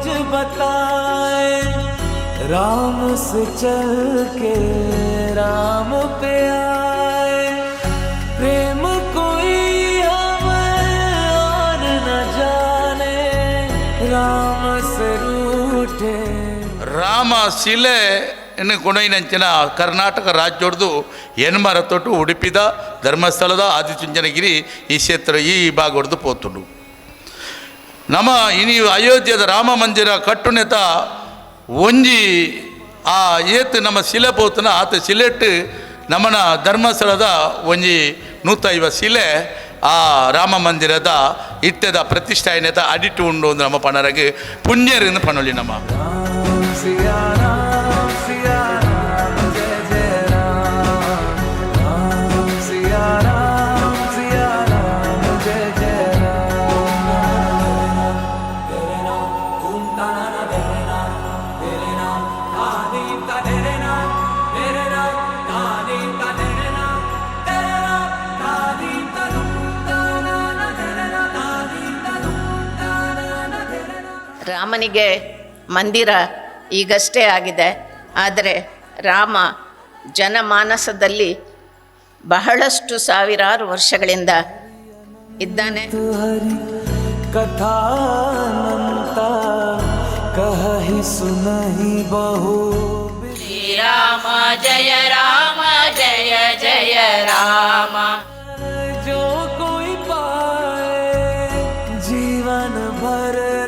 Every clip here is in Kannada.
रोज बताए राम से चल के राम पे आए प्रेम कोई हमें और न जाने राम से रूठे ರಾಮ ಶಿಲೆ ಇನ್ನು ಕೊನೆಯಿನಂಚಿನ ಕರ್ನಾಟಕ ರಾಜ್ಯದೊಡ್ದು ಎನ್ಮರ ತೊಟ್ಟು ಉಡುಪಿದ ಧರ್ಮಸ್ಥಳದ ಆದಿಚುಂಚನಗಿರಿ ಈ ಕ್ಷೇತ್ರ ಈ ಭಾಗ ಹೊಡೆದು ಪೋತುಂಡು ನಮ್ಮ ಇನಿ ಅಯೋಧ್ಯದ ರಾಮ ಮಂದಿರ ಕಟ್ಟುನೆತ ಒಂಜಿ ಆ ಏತ್ ನಮ್ಮ ಶಿಲೆ ಪೋತನ, ಆತ ಶಿಲೆಟ್ ನಮ್ಮನ ಧರ್ಮಸ್ಥಳದ ಒಂಜಿ ನೂತ ಇವ ಶಿಲೆ, ಆ ರಾಮ ಮಂದಿರದ ಇಟ್ಟದ ಪ್ರತಿಷ್ಠಾಯನೆತ ಅಡಿಟ್ಟು ಉಂಡು ಒಂದು ನಮ್ಮ ಪಣರಗೆ ಪುಣ್ಯರಿಂದ ಪಣೊಲಿ ನಮ್ಮ. ರಾಮನಿಗೆ ಮಂದಿರ ಈಗಷ್ಟೇ ಆಗಿದೆ. ಆದರೆ ರಾಮ ಜನಮಾನಸದಲ್ಲಿ ಬಹಳಷ್ಟು ಸಾವಿರಾರು ವರ್ಷಗಳಿಂದ ಇದ್ದಾನೆ. ಕಥಾನಂತ ಕಹಿ ಸುನಹಿ ಬಹು ಶ್ರೀರಾಮ ಜಯ ರಾಮ ಜಯ ಜಯ ರಾಮ. ಜೋ ಕೊಯ್ ಪಾಯ ಜೀವನ ಭರ.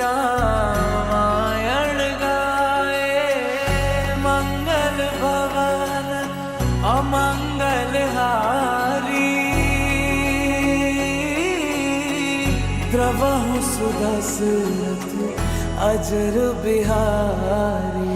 मंगलहारी। द्रवः सुदस अजर बिहारी।